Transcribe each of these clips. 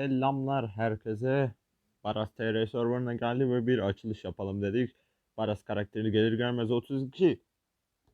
Selamlar herkese. Baras TR serverına geldi ve bir açılış yapalım dedik. Baras karakteri gelir gelmez 32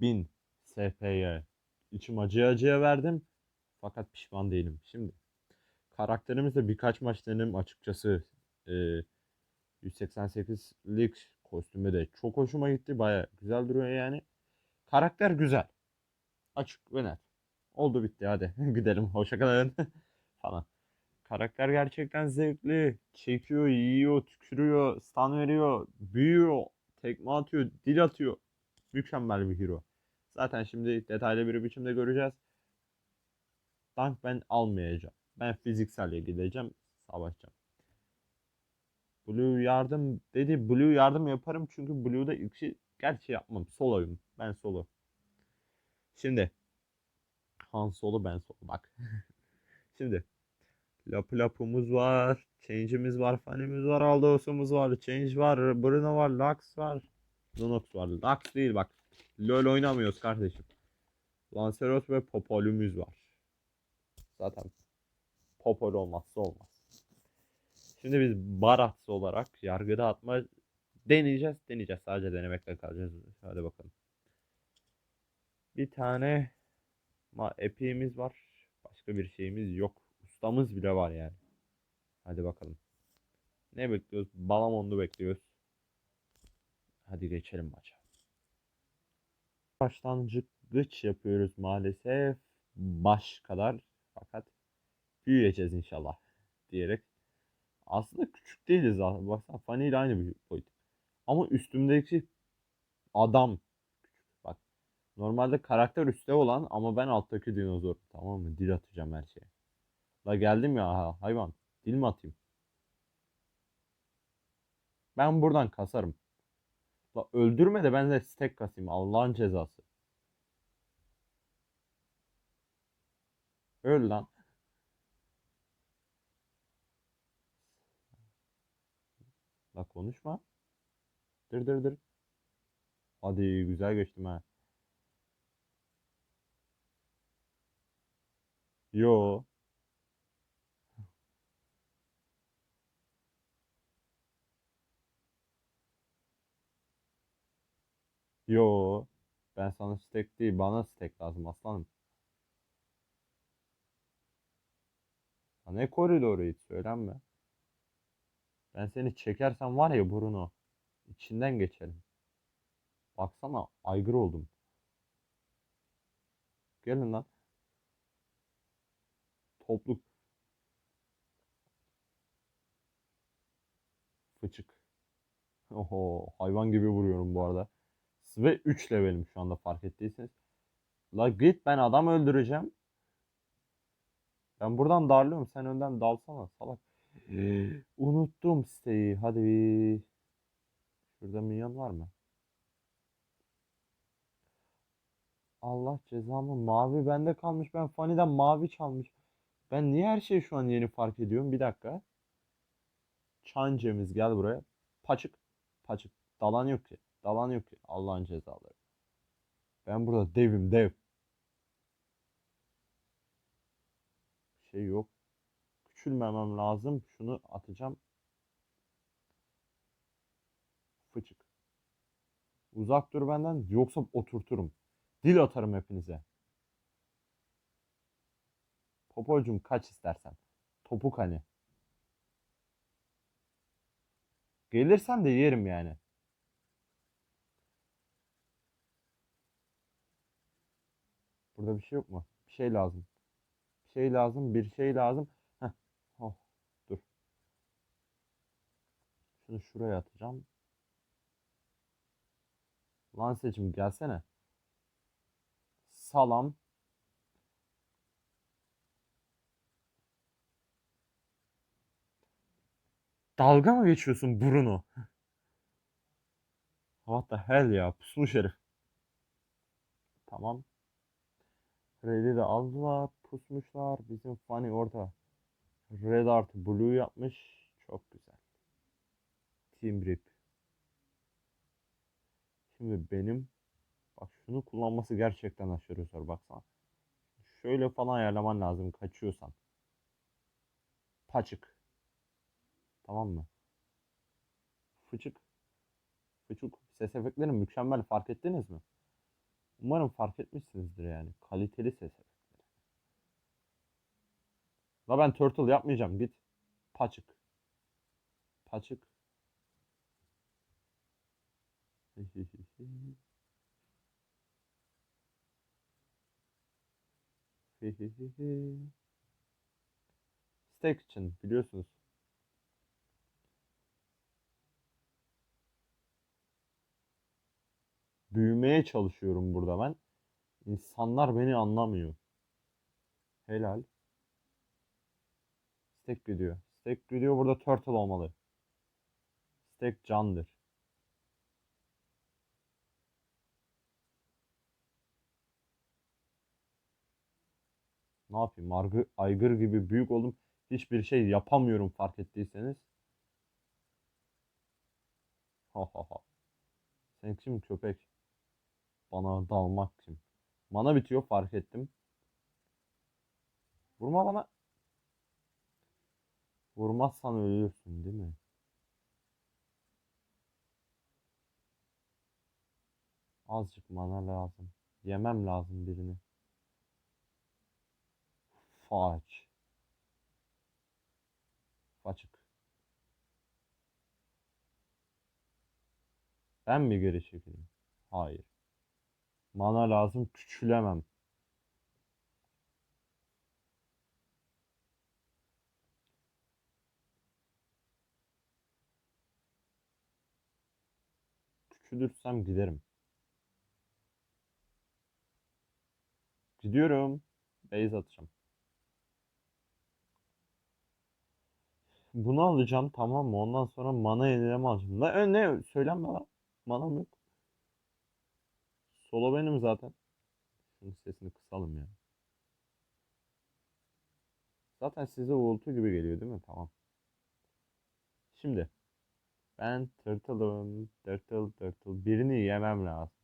bin SP'ye içim acıya acıya verdim. Fakat pişman değilim. Şimdi karakterimizle birkaç maç denedim açıkçası. Ee, 188'lik kostümü de çok hoşuma gitti. Baya güzel duruyor yani. Karakter güzel. Açık ve net. Oldu bitti hadi gidelim hoşçakalın falan. Karakter gerçekten zevkli. Çekiyor, yiyor, tükürüyor, stun veriyor, büyüyor, tekme atıyor, dil atıyor. Mükemmel bir hero. Zaten şimdi detaylı bir biçimde göreceğiz. Tank ben almayacağım. Ben fizikselle gideceğim, savaşacağım. Blue yardım dedi. Blue yardım yaparım çünkü Blue'da şey gerçi yapmam. Soloyum. Ben solo. Şimdi Han Solo ben solo bak. Şimdi Lapu Lapu'muz var. Change'imiz var. Fanny'miz var. Aldos'umuz var. Change var. Bruno var. Lux var. Lunox var. Lux değil bak. LoL oynamıyoruz kardeşim. Lancelot ve Popol'ümüz var. Zaten Popol olmazsa olmaz. Şimdi biz Barats olarak yargıda atma deneyeceğiz. Deneyeceğiz. Sadece denemekle kalacağız. Hadi bakalım. Bir tane ma epiğimiz var. Başka bir şeyimiz yok. Ustamız bile var yani. Hadi bakalım. Ne bekliyoruz? Balamon'u bekliyoruz. Hadi geçelim maça. Başlangıç yapıyoruz maalesef. Baş kadar. Fakat büyüyeceğiz inşallah. Diyerek. Aslında küçük değiliz. aslında. Baksana Fanny ile aynı bir boyut. Ama üstümdeki adam. Bak. Normalde karakter üstte olan ama ben alttaki dinozor. Tamam mı? Dil atacağım her şeye. La geldim ya ha, hayvan. Dil mi atayım? Ben buradan kasarım. La öldürme de ben de stack kasayım. Allah'ın cezası. Öl lan. La konuşma. Dır dır dır. Hadi güzel geçtim ha. Yo. Yo. Ben sana stack değil, bana stack lazım aslanım. Ha ne koridoru hiç söylenme. Ben seni çekersem var ya Bruno. içinden geçerim. Baksana aygır oldum. Gelin lan. Topluk. Fıçık. Oho hayvan gibi vuruyorum bu arada. Ve 3 levelim şu anda fark ettiyseniz. La git ben adam öldüreceğim. Ben buradan darlıyorum. Sen önden dalsana salak. Unuttum siteyi. Hadi. Şurada minyon var mı? Allah cezamı mavi bende kalmış. Ben Fanny'den mavi çalmış. Ben niye her şeyi şu an yeni fark ediyorum? Bir dakika. Çancemiz gel buraya. Paçık. Paçık. Dalan yok ki. Dalan yok. Allah'ın cezaları. Ben burada devim dev. Bir şey yok. Küçülmemem lazım. Şunu atacağım. Fıçık. Uzak dur benden. Yoksa oturturum. Dil atarım hepinize. Popolcum kaç istersen. Topuk hani. Gelirsen de yerim yani. Burada bir şey yok mu? Bir şey lazım. Bir şey lazım, bir şey lazım. Heh. Oh, dur. Şunu şuraya atacağım. Lan seçim gelsene. Salam. Dalga mı geçiyorsun Bruno? What the hell ya? Pusmuş herif. Tamam. Red'i de aldılar. Pusmuşlar. Bizim Fanny orada. Red artı Blue yapmış. Çok güzel. Team Rip. Şimdi benim bak şunu kullanması gerçekten aşırı zor. Baksana. Şöyle falan ayarlaman lazım kaçıyorsan. Paçık. Tamam mı? Fıçık. Fıçık. Ses efektleri mükemmel fark ettiniz mi? Umarım fark etmişsinizdir yani. Kaliteli ses efektleri. La ben turtle yapmayacağım. Git. Paçık. Paçık. Steak için biliyorsunuz. Büyümeye çalışıyorum burada ben. İnsanlar beni anlamıyor. Helal. Steak gidiyor. Steak gidiyor burada turtle olmalı. Steak candır. Ne yapayım? Argı, aygır gibi büyük oldum. Hiçbir şey yapamıyorum fark ettiyseniz. Ha ha ha. Sen kim köpek? Bana dalmak kim? Mana bitiyor fark ettim. Vurma bana. Vurmazsan ölürsün değil mi? Azıcık mana lazım. Yemem lazım birini. Faç. Façık. Ben mi geri çekileyim? Hayır. Mana lazım küçülemem. Küçülürsem giderim. Gidiyorum. Base atacağım. Bunu alacağım tamam mı? Ondan sonra mana yenileme alacağım. Ne, ne? Söylenme lan. Manam yok. Solo benim zaten. Şunun sesini kısalım ya. Zaten size uğultu gibi geliyor değil mi? Tamam. Şimdi. Ben tırtılım. Tırtıl tırtıl. Birini yemem lazım.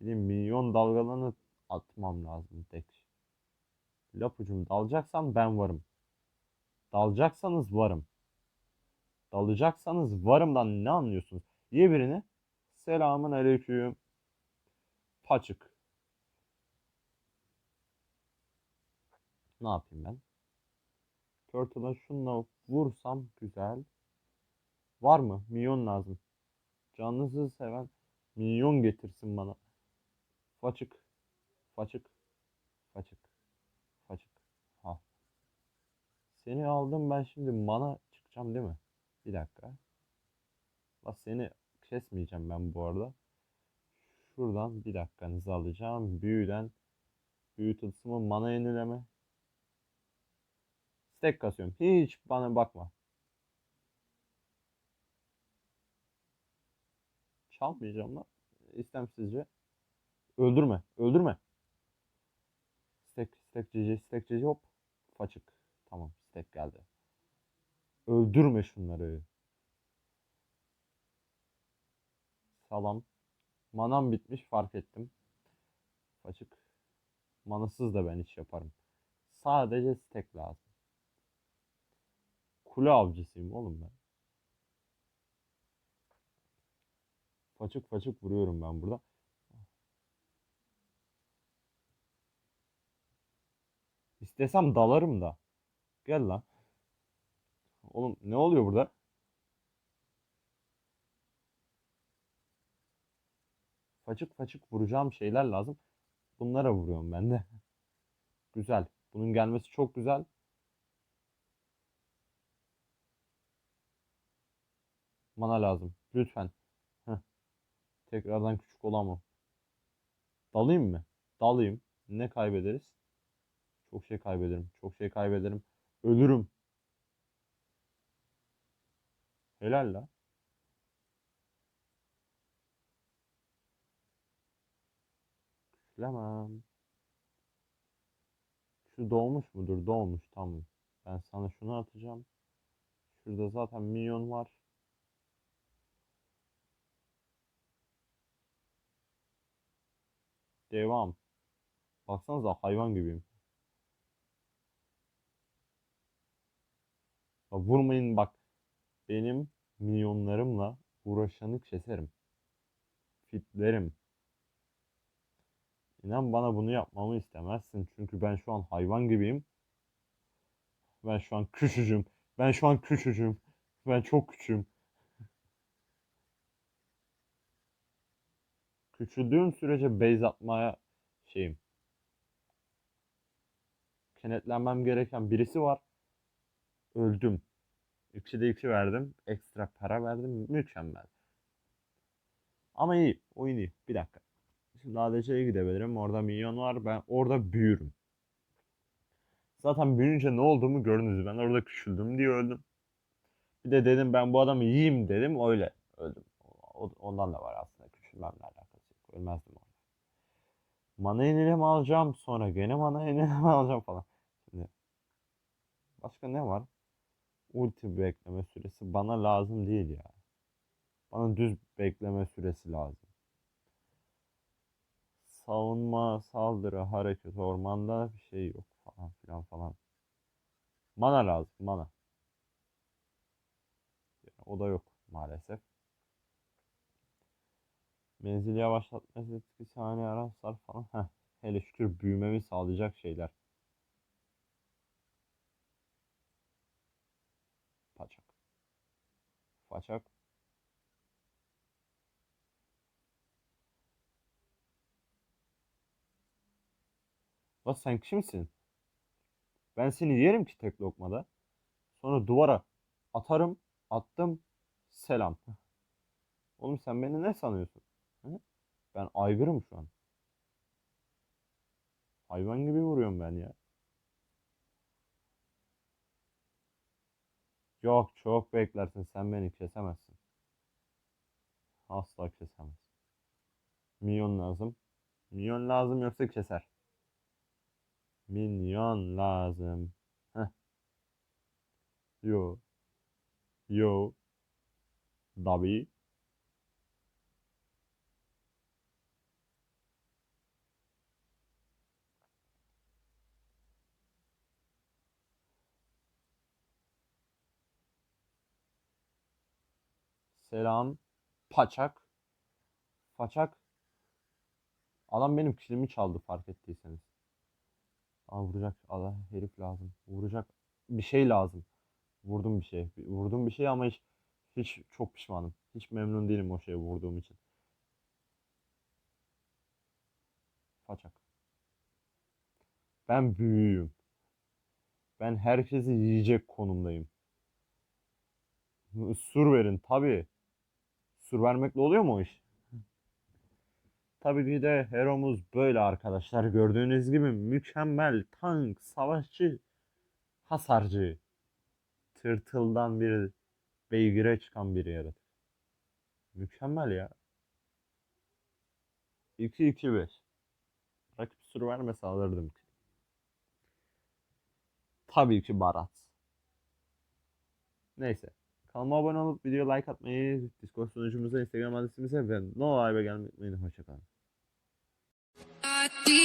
Bir milyon dalgalanı atmam lazım tek. Lapucum dalacaksam ben varım. Dalacaksanız varım. Dalacaksanız varımdan ne anlıyorsunuz? Ye birini. Selamun aleyküm. Paçık. Ne yapayım ben? Turtle'a şununla vursam güzel. Var mı? Milyon lazım. Canınızı seven milyon getirsin bana. Façık. Façık. Façık. Façık. Ha. Seni aldım ben şimdi mana çıkacağım değil mi? Bir dakika. Bak seni kesmeyeceğim ben bu arada. Şuradan bir dakikanızı alacağım. Büyüden büyü tılsımı mana yenileme. Stack kasıyorum. Hiç bana bakma. Çalmayacağım lan. İstemsizce. Öldürme. Öldürme. Stack, stack cici, stack cici hop. Façık. Tamam, stack geldi. Öldürme şunları. Salam. Manam bitmiş fark ettim. Façık. Manasız da ben iş yaparım. Sadece stack lazım. Kule avcısıyım oğlum ben. Façık façık vuruyorum ben burada. İstesem dalarım da. Gel lan. Oğlum ne oluyor burada? Façık façık vuracağım şeyler lazım. Bunlara vuruyorum ben de. Güzel. Bunun gelmesi çok güzel. Mana lazım. Lütfen. Heh. Tekrardan küçük olamam. Dalayım mı? Dalayım. Ne kaybederiz? Çok şey kaybederim. Çok şey kaybederim. Ölürüm. Helal la. Küçülemem. Şu doğmuş mudur? Doğmuş tamam. Ben sana şunu atacağım. Şurada zaten milyon var. Devam. Baksanıza hayvan gibiyim. Bak vurmayın bak. Benim milyonlarımla uğraşanı keserim. Fitlerim. İnan bana bunu yapmamı istemezsin. Çünkü ben şu an hayvan gibiyim. Ben şu an küçücüm. Ben şu an küçücüm. Ben çok küçüğüm. Küçüldüğüm sürece base atmaya şeyim. Kenetlenmem gereken birisi var. Öldüm. 2'de 2 verdim. Ekstra para verdim. Mükemmel. Ama iyi. Oyun iyi. Bir dakika. Şimdi ADC'ye gidebilirim. Orada minyon var. Ben orada büyürüm. Zaten büyüyünce ne olduğumu gördünüz. Ben orada küçüldüm diye öldüm. Bir de dedim ben bu adamı yiyeyim dedim. Öyle öldüm. Ondan da var aslında. Küçülmemle alakası yok. Ölmezdim orada. Mana yenileme alacağım. Sonra gene mana yenileme alacağım falan. Şimdi başka ne var? Ulti bekleme süresi bana lazım değil ya. Bana düz bekleme süresi lazım. Savunma, saldırı, hareket, ormanda bir şey yok falan filan falan. Mana lazım, mana. Yani o da yok maalesef. Menzil yavaşlatması etki saniye araçlar falan. Heh, hele şükür büyümemi sağlayacak şeyler. Paçak. Paçak. Lan sen kimsin? Ben seni yerim ki tek lokmada. Sonra duvara atarım. Attım. Selam. Oğlum sen beni ne sanıyorsun? Ben aygırım şu an. Hayvan gibi vuruyorum ben ya. Yok çok beklersin sen beni kesemezsin. Asla kesemez. Minyon lazım. Minyon lazım yoksa keser. Minyon lazım. Heh. Yo. Yo. Dabi. Selam. Paçak. Paçak. Adam benim kilimi çaldı fark ettiyseniz. Aa vuracak. Allah herif lazım. Vuracak. Bir şey lazım. Vurdum bir şey. Vurdum bir şey ama hiç, hiç çok pişmanım. Hiç memnun değilim o şeye vurduğum için. Paçak. Ben büyüğüm. Ben herkesi yiyecek konumdayım. Sur verin tabii. Sur vermekle oluyor mu o iş? Tabii ki de heromuz böyle arkadaşlar. Gördüğünüz gibi mükemmel tank, savaşçı, hasarcı. Tırtıldan bir beygire çıkan bir yaratık. Mükemmel ya. 2-2-5. Rakip sur vermese alırdım ki. Tabii ki Barat. Neyse. Kanalıma abone olup videoya like atmayı, Discord sunucumuza, Instagram adresimize ve no live'a gelmeyi unutmayın. Hoşçakalın. I